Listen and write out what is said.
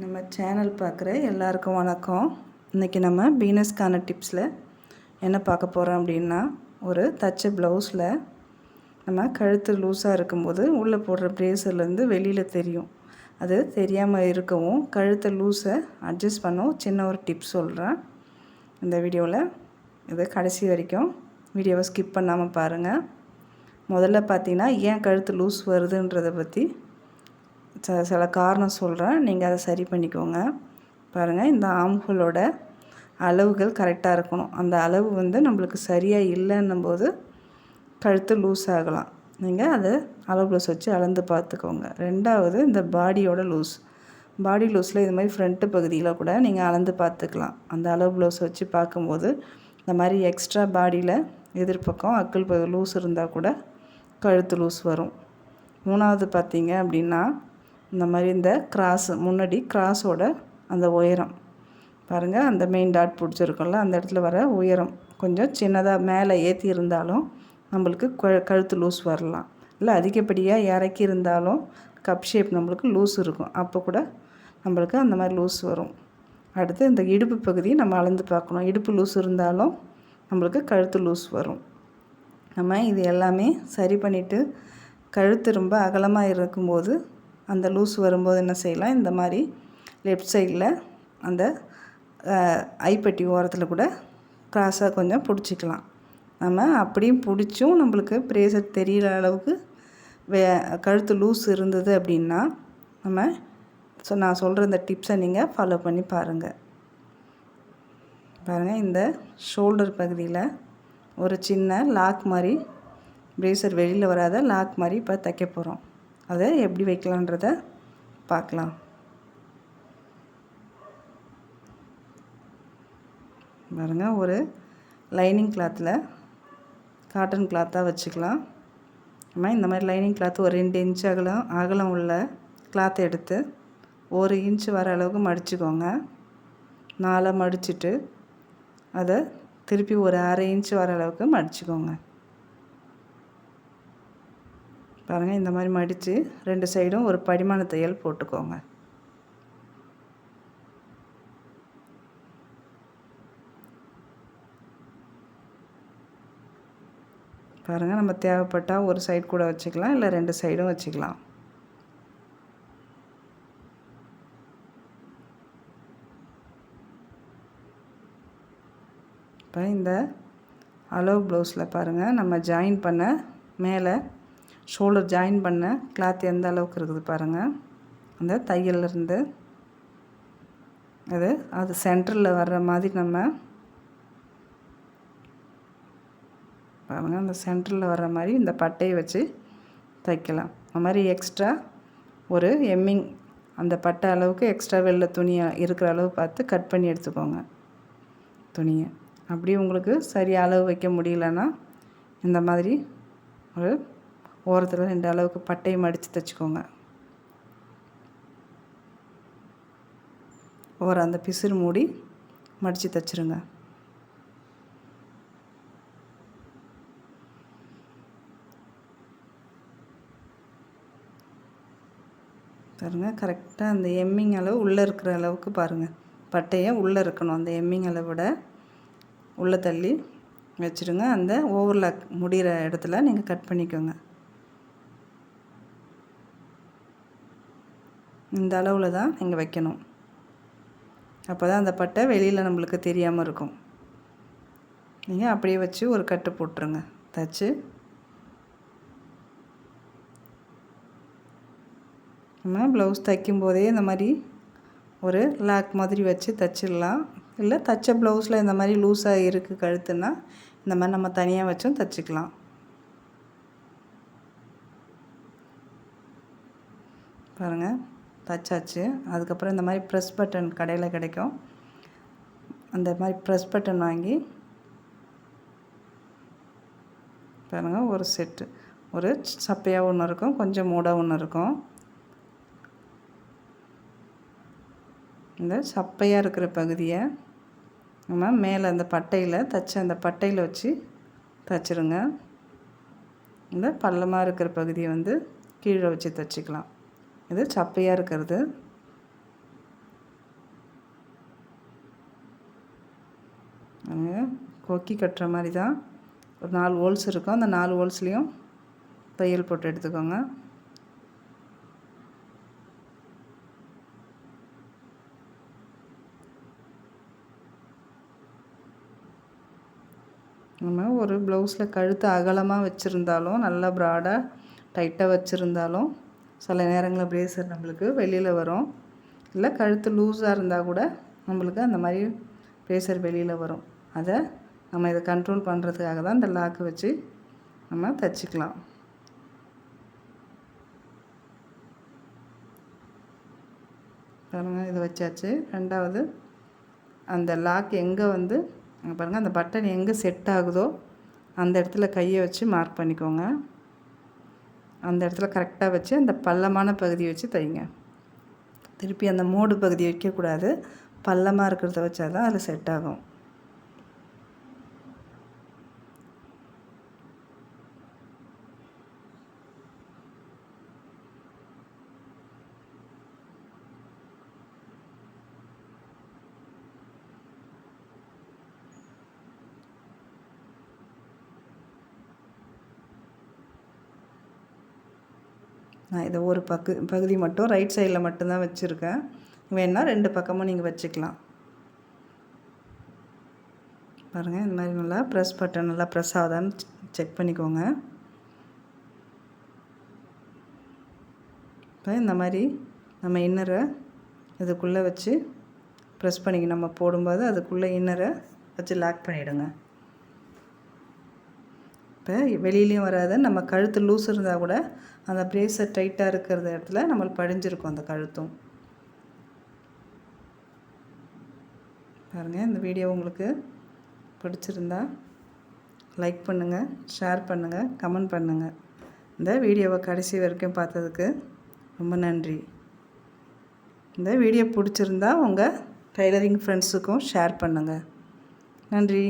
நம்ம சேனல் பார்க்குற எல்லாருக்கும் வணக்கம். இன்றைக்கி நம்ம பீனஸ்க்கான டிப்ஸில் என்ன பார்க்க போகிறோம் அப்படின்னா ஒரு தச்ச ப்ளவுஸில் நம்ம கழுத்து லூஸாக இருக்கும்போது உள்ளே போடுற ப்ரேசர்லேருந்து வெளியில் தெரியும். அது தெரியாமல் இருக்கவும் கழுத்தை லூஸை அட்ஜஸ்ட் பண்ணவும் சின்ன ஒரு டிப்ஸ் சொல்கிறேன் இந்த வீடியோவில் இது கடைசி வரைக்கும். வீடியோவை ஸ்கிப் பண்ணாமல் பாருங்கள் முதல்ல பார்த்தீங்கன்னா ஏன் கழுத்து லூஸ் வருதுன்றதை பற்றி ச சில காரணம் சொல்கிறேன் நீங்கள் அதை சரி பண்ணிக்கோங்க. பாருங்கள் இந்த ஆம்ஹோலோட அளவுகள் கரெக்டாக இருக்கணும். அந்த அளவு வந்து நம்மளுக்கு சரியாக இல்லைன்னும் போது கழுத்து லூஸ் ஆகலாம். நீங்கள் அதை அளவு ப்ளவுஸ் வச்சு அளந்து பார்த்துக்கோங்க. ரெண்டாவது இந்த பாடியோட லூஸ் பாடி லூஸில் இது மாதிரி ஃப்ரண்ட்டு பகுதியில் கூட நீங்கள் அளந்து பார்த்துக்கலாம். அந்த அளவு ப்ளவுஸ் வச்சு பார்க்கும்போது இந்த மாதிரி எக்ஸ்ட்ரா பாடியில் எதிர்பக்கம் அக்கிள் லூஸ் இருந்தால் கூட கழுத்து லூஸ் வரும். மூணாவது பார்த்தீங்க அப்படின்னா இந்த மாதிரி இந்த கிராஸ் முன்னாடி கிராஸோட அந்த உயரம். பாருங்கள் அந்த மெயின் டாட் பிடிச்சிருக்கோம்ல அந்த இடத்துல வர உயரம். கொஞ்சம் சின்னதாக மேலே ஏற்றி இருந்தாலும் நம்மளுக்கு கழுத்து லூஸ் வரலாம். இல்லை அதிகப்படியாக இறக்கி இருந்தாலும் கப் ஷேப் நம்மளுக்கு லூஸ் இருக்கும். அப்போ கூட நம்மளுக்கு அந்த மாதிரி லூஸ் வரும். அடுத்து இந்த இடுப்பு பகுதி நம்ம அளந்து பார்க்கணும். இடுப்பு லூஸ் இருந்தாலும் நம்மளுக்கு கழுத்து லூஸ் வரும். நம்ம இது எல்லாமே சரி பண்ணிவிட்டு கழுத்து ரொம்ப அகலமாக இருக்கும்போது அந்த லூஸ் வரும்போது என்ன செய்யலாம்? இந்த மாதிரி லெஃப்ட் சைடில் அந்த ஐப்பட்டி ஓரத்தில் கூட க்ராஸாக கொஞ்சம் பிடிச்சிக்கலாம். நம்ம அப்படியும் பிடிச்சும் நம்மளுக்கு ப்ரேசர் தெரியல அளவுக்கு வே கழுத்து லூஸ் இருந்தது அப்படின்னா நம்ம ஸோ நான் சொல்கிற இந்த டிப்ஸை நீங்கள் ஃபாலோ பண்ணி பாருங்கள் பாருங்கள் இந்த ஷோல்டர் பகுதியில் ஒரு சின்ன லாக் மாதிரி ப்ரேசர் வெளியில் வராத லாக் மாதிரி இப்போ தைக்க போகிறோம் அதை எப்படி வைக்கலான்றத பார்க்கலாம். பாருங்கள் ஒரு லைனிங் கிளாத்தில் காட்டன் கிளாத்தாக வச்சுக்கலாம். நம்ம இந்த மாதிரி லைனிங் கிளாத் ஒரு ரெண்டு இன்ச் அகலம் அகலம் உள்ள கிளாத்தை எடுத்து ஒரு இன்ச் வர அளவுக்கு மடிச்சுக்கோங்க. நாலாக மடிச்சுட்டு அதை திருப்பி ஒரு அரை இன்ச் வர அளவுக்கு மடிச்சுக்கோங்க. பாருங்கள் இந்த மாதிரி மடித்து ரெண்டு சைடும் ஒரு படிமான தையல் போட்டுக்கோங்க. பாருங்கள் நம்ம தேவைப்பட்டால் ஒரு சைடு கூட வச்சுக்கலாம் இல்லை ரெண்டு சைடும் வச்சுக்கலாம். இப்போ இந்த அலோ ப்ளவுஸில் பாருங்கள் நம்ம ஜாயின் பண்ண மேலே ஷோல்டர் ஜாயின் பண்ண கிளாத் எந்த அளவுக்கு இருக்குது பாருங்கள் அந்த தையல்லேருந்து அது அது சென்டரில் வர்ற மாதிரி நம்ம பாருங்கள் அந்த சென்டரில் வர்ற மாதிரி இந்த பட்டையை வச்சு தைக்கலாம். அந்த மாதிரி எக்ஸ்ட்ரா ஒரு எம்மிங் அந்த பட்டை அளவுக்கு எக்ஸ்ட்ரா வெளில துணியை இருக்கிற அளவு பார்த்து கட் பண்ணி எடுத்துக்கோங்க துணியை. அப்படி உங்களுக்கு சரியாக அளவு வைக்க முடியலன்னா இந்த மாதிரி ஒரு ஓரத்தில் ரெண்டு அளவுக்கு பட்டையை மடித்து தைச்சிக்கோங்க. ஓரம் அந்த பிசுறு மூடி மடித்து தைச்சிருங்க. பாருங்கள் கரெக்டாக அந்த எம்மிங் அளவு உள்ளே இருக்கிற அளவுக்கு பாருங்கள் பட்டையை உள்ளே இருக்கணும். அந்த எம்மிங் அளவோட உள்ளே தள்ளி வச்சுருங்க. அந்த ஓவர்லாக் முடிகிற இடத்துல நீங்கள் கட் பண்ணிக்கோங்க. இந்த அளவில் தான் நீங்கள் வைக்கணும். அப்போ தான் அந்த பட்டை வெளியில் நம்மளுக்கு தெரியாமல் இருக்கும். நீங்கள் அப்படியே வச்சு ஒரு கட்டு போட்டுருங்க. தச்சு. நம்ம ப்ளவுஸ் தைக்கும் போதே இந்த மாதிரி ஒரு லாக் மாதிரி வச்சு தைச்சிடலாம். இல்லை தச்ச ப்ளவுஸில் இந்த மாதிரி லூஸாக இருக்குது கழுத்துன்னா இந்த மாதிரி நம்ம தனியாக வச்சும் தைச்சிக்கலாம். பாருங்கள் தச்சாச்சு. அதுக்கப்புறம் இந்த மாதிரி ப்ரெஸ் பட்டன் கடையில் கிடைக்கும். அந்த மாதிரி ப்ரெஸ் பட்டன் வாங்கி பாருங்கள் ஒரு செட்டு ஒரு சப்பையாக ஒன்று இருக்கும் கொஞ்சம் மூடாக ஒன்று இருக்கும். இந்த சப்பையாக இருக்கிற பகுதியை நம்ம மேலே அந்த பட்டையில் தைச்ச அந்த பட்டையில் வச்சு தைச்சிருங்க. இந்த பள்ளமாக இருக்கிற பகுதியை வந்து கீழே வச்சு தைச்சிக்கலாம். இது சப்பையாக இருக்கிறது. கொக்கி கட்டுற மாதிரி தான் ஒரு நாலு ஹோல்ஸ் இருக்கும். அந்த நாலு ஹோல்ஸ்லேயும் தையல் போட்டு எடுத்துக்கோங்க. நம்ம ஒரு ப்ளவுஸில் கழுத்து அகலமாக வச்சுருந்தாலும் நல்லா ப்ராடாக டைட்டாக வச்சுருந்தாலும் சில நேரங்களில் பிரேசர் நம்மளுக்கு வெளியில் வரும். இல்லை கழுத்து லூஸாக இருந்தால் கூட நம்மளுக்கு அந்த மாதிரி பிரேசர் வெளியில் வரும். அதை நம்ம இதை கண்ட்ரோல் பண்ணுறதுக்காக தான் இந்த லாக்கு வச்சு நம்ம தைச்சிக்கலாம். பாருங்கள் இது வச்சாச்சு. ரெண்டாவது அந்த லாக் எங்கே வந்து பாருங்கள் அந்த பட்டன் எங்கே செட் ஆகுதோ அந்த இடத்துல கையை வச்சு மார்க் பண்ணிக்கோங்க. அந்த இடத்துல கரெக்டாக வச்சு அந்த பள்ளமான பகுதியை வச்சு தைங்க. திருப்பி அந்த மூடு பகுதி வைக்கக்கூடாது. பள்ளமாக இருக்கிறத வச்சால் தான் அதில் செட் ஆகும். நான் இதை ஒரு பக்கு பகுதி மட்டும் ரைட் சைடில் மட்டும்தான் வச்சுருக்கேன். வேணால் ரெண்டு பக்கமும் நீங்கள் வச்சுக்கலாம். பாருங்கள் இந்த மாதிரி நல்லா ப்ரெஸ் பட்டன் நல்லா ப்ரெஸ் ஆகுதான்னு செக் பண்ணிக்கோங்க. இப்போ இந்த மாதிரி நம்ம இன்னரை இதுக்குள்ளே வச்சு ப்ரெஸ் பண்ணிக்க நம்ம போடும்போது அதுக்குள்ளே இன்னரை வச்சு லாக் பண்ணிவிடுங்க இப்போ வெளியிலையும் வராது. நம்ம கழுத்து லூஸ் இருந்தால் கூட அந்த பிரேசர் டைட்டாக இருக்கிற இடத்துல நம்மளுக்கு படிஞ்சிருக்கும் அந்த கழுத்தும். பாருங்கள் இந்த வீடியோ உங்களுக்கு பிடிச்சிருந்தா லைக் பண்ணுங்கள் ஷேர் பண்ணுங்கள் கமெண்ட் பண்ணுங்கள் இந்த வீடியோவை கடைசி வரைக்கும் பார்த்ததுக்கு ரொம்ப நன்றி. இந்த வீடியோ பிடிச்சிருந்தா உங்கள் டைலரிங் ஃப்ரெண்ட்ஸுக்கும் ஷேர் பண்ணுங்கள் நன்றி.